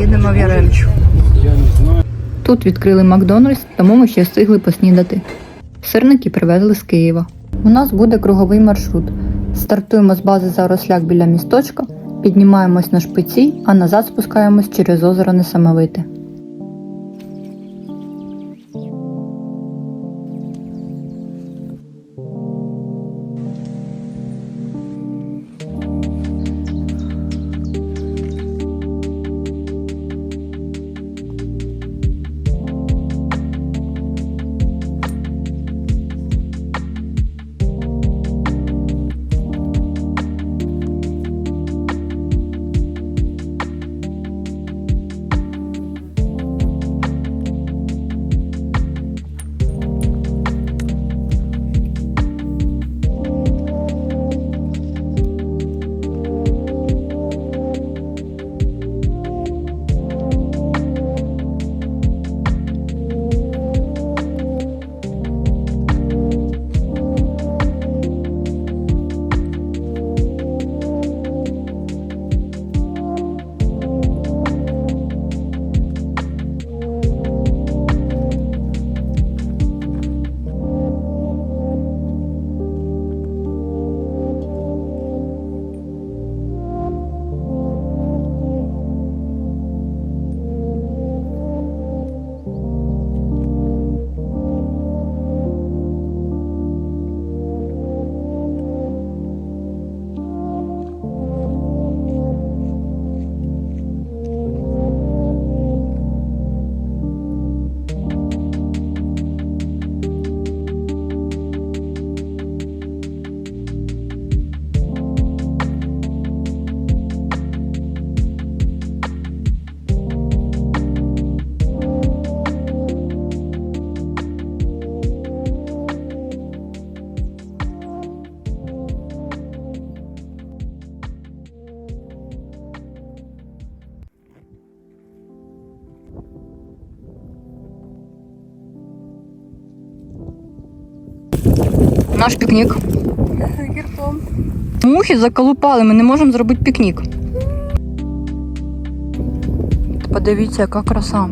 їдемо в Ярельчу. Тут відкрили Макдональдс, тому ми ще встигли поснідати. Сирники привезли з Києва. У нас буде круговий маршрут. Стартуємо з бази заросляк біля місточка, піднімаємось на шпиці, а назад спускаємось через озеро Несамовите. Наш пікнік. Мухи заколупали, ми не можемо зробити пікнік. Подивіться, яка краса.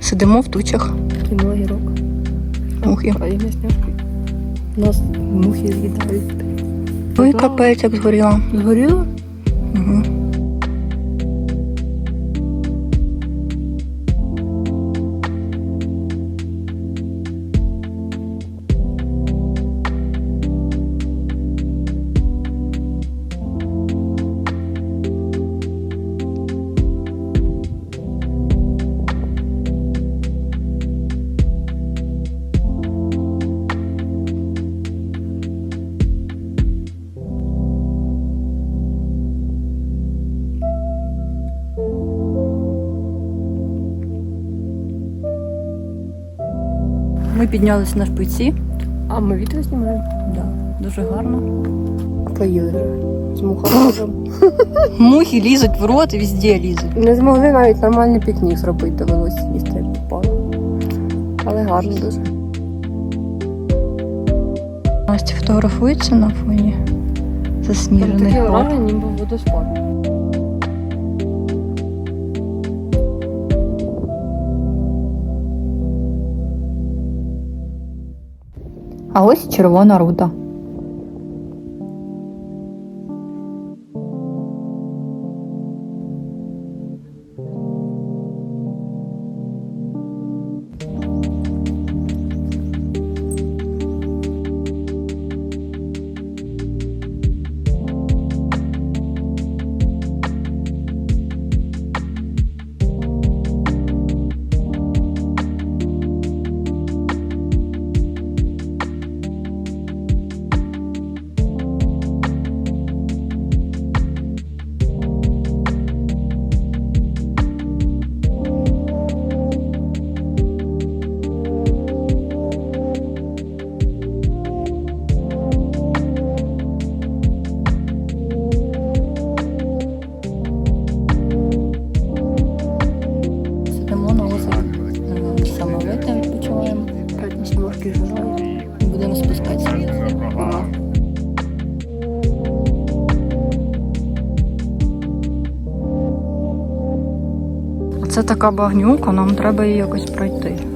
Сидимо в тучах. Кіно огірок. Мухи. А і сняшки. Нас мухи з'їдають. Ой, капець, як згоріла. Згоріло? Угу. Ми піднялися на шпиці. А ми відео знімаємо? Да, дуже гарно. Поїли. З мухомором. Мухи лізуть в рот і везде лізуть. Не змогли навіть нормальний пікнік зробити, довелося їсти як попало. Але гарно дуже. Настя фотографується на фоні засніжених таке гор. ніби водоспад. А ось червона рута. Це така багнюка, нам треба її якось пройти.